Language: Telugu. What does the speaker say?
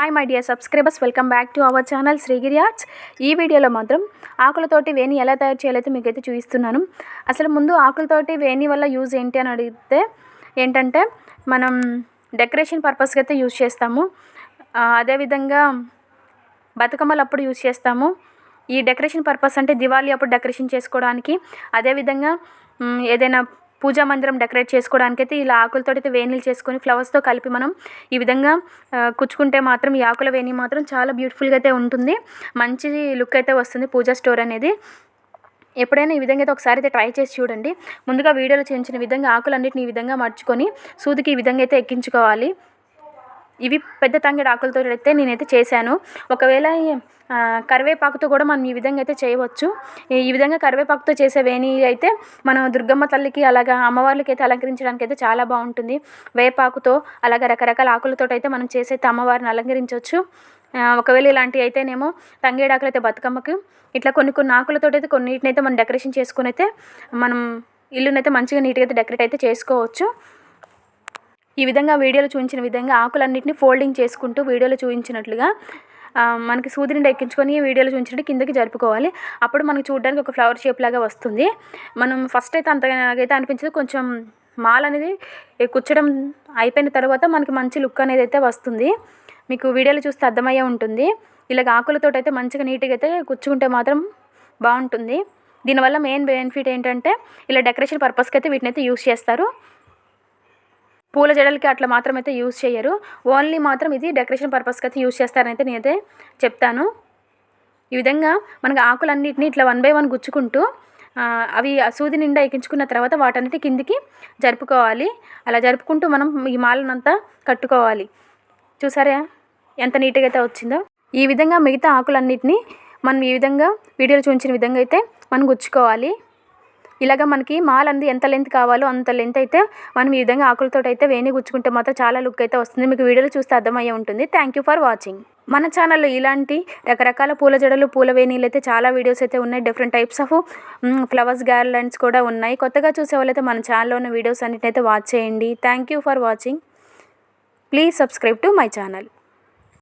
Hi my dear subscribers welcome back to our channel Srigiri arts ఈ వీడియోలో మాత్రం ఆకులతోటి వేణి ఎలా తయారు చేయాలైతే మీకైతే చూపిస్తున్నాను. అసలు ముందు ఆకులతోటి వేణి వల్ల యూజ్ ఏంటి అని అడిగితే ఏంటంటే మనం డెకరేషన్ పర్పస్కి అయితే యూజ్ చేస్తాము. అదేవిధంగా బతుకమ్మలు అప్పుడు యూజ్ చేస్తాము. ఈ డెకరేషన్ పర్పస్ అంటే దివాళీ అప్పుడు డెకరేషన్ చేసుకోవడానికి. అదేవిధంగా ఏదైనా పూజా మందిరం డెకరేట్ చేసుకోవడానికి అయితే ఇలా ఆకులతో అయితే వేణీలు చేసుకొని ఫ్లవర్స్తో కలిపి మనం ఈ విధంగా కుచ్చుకుంటే మాత్రం ఈ ఆకుల వేణి మాత్రం చాలా బ్యూటిఫుల్గా అయితే ఉంటుంది. మంచి లుక్ అయితే వస్తుంది పూజా స్టోర్ అనేది. ఎప్పుడైనా ఈ విధంగా అయితే ఒకసారి అయితే ట్రై చేసి చూడండి. ముందుగా వీడియోలో చేయించిన విధంగా ఆకులన్నిటిని ఈ విధంగా మార్చుకొని సూదికి ఈ విధంగా అయితే ఎక్కించుకోవాలి. ఇవి పెద్ద తంగిడి ఆకులతో అయితే నేనైతే చేశాను. ఒకవేళ కరివేపాకుతో కూడా మనం ఈ విధంగా అయితే చేయవచ్చు. ఈ- విధంగా కరివేపాకుతో చేసే వేణి అయితే మనం దుర్గమ్మ తల్లికి అలాగా అమ్మవార్లకి అయితే అలంకరించడానికి అయితే చాలా బాగుంటుంది. వేపాకుతో అలాగే రకరకాల ఆకులతో అయితే మనం చేసే అయితే అమ్మవారిని అలంకరించవచ్చు. ఒకవేళ ఇలాంటివి అయితేనేమో తంగేడాకులు అయితే బతుకమ్మకి ఇట్లా కొన్ని కొన్ని ఆకులతో అయితే కొన్నిటిని అయితే మనం డెకరేషన్ చేసుకుని అయితే మనం ఇల్లునైతే మంచిగా నీట్గా అయితే డెకరేట్ అయితే చేసుకోవచ్చు. ఈ విధంగా వీడియోలో చూపించిన విధంగా ఆకులన్నింటినీ ఫోల్డింగ్ చేసుకుంటూ వీడియోలో చూపించినట్లుగా మనకి సూదిని ఎక్కించుకొని వీడియోలో చూపించినట్టు కిందకి జరుపుకోవాలి. అప్పుడు మనకి చూడడానికి ఒక ఫ్లవర్ షేప్ లాగా వస్తుంది. మనం ఫస్ట్ అయితే అంతగానైతే అనిపించదు. కొంచెం మాల్ అనేది ఏ కుచ్చడం అయిపోయిన తర్వాత మనకి మంచి లుక్ అనేది అయితే వస్తుంది. మీకు వీడియోలో చూస్తే అర్థమయ్యే ఉంటుంది. ఇలాగ ఆకులతో అయితే మంచిగా నీట్గా అయితే కుచ్చుకుంటే మాత్రం బాగుంటుంది. దీనివల్ల మెయిన్ బెనిఫిట్ ఏంటంటే ఇలా డెకరేషన్ పర్పస్కి అయితే వీటిని అయితే యూస్ చేస్తారు. పూల జడలకి అట్లా మాత్రం అయితే యూజ్ చేయరు. ఓన్లీ మాత్రం ఇది డెకరేషన్ పర్పస్కి అయితే యూజ్ చేస్తారని అయితే నేనైతే చెప్తాను. ఈ విధంగా మనకు ఆకులన్నిటిని ఇట్లా వన్ బై వన్ గుచ్చుకుంటూ అవి సూది నిండా ఎక్కించుకున్న తర్వాత వాటన్నిటి కిందికి జరుపుకోవాలి. అలా జరుపుకుంటూ మనం ఈ మాలనంతా కట్టుకోవాలి. చూసారా? ఎంత నీట్గా అయితే వచ్చిందో. ఈ విధంగా మిగతా ఆకులన్నిటిని మనం ఈ విధంగా వీడియోలో చూపించిన విధంగా అయితే మనం గుచ్చుకోవాలి. ఇలాగ మనకి మాల్ అంది ఎంత లెంత్ కావాలో అంత లెంత్ అయితే మనం ఈ విధంగా ఆకులతో అయితే వేణి గుచ్చుకుంటే మాత్రం చాలా లుక్ అయితే వస్తుంది. మీకు వీడియోలో చూస్తే అర్థమయ్యే ఉంటుంది. థ్యాంక్ యూ ఫర్ వాచింగ్ మన ఛానల్లో ఇలాంటి రకరకాల పూల జడలు పూల వేణీలు అయితే చాలా వీడియోస్ అయితే ఉన్నాయి. Different types of flowers garlands కూడా ఉన్నాయి. కొత్తగా చూసే వాళ్ళైతే మన ఛానల్లో ఉన్న వీడియోస్ అన్నిటినైతే వాచ్ చేయండి. Thank you for watching please subscribe to my channel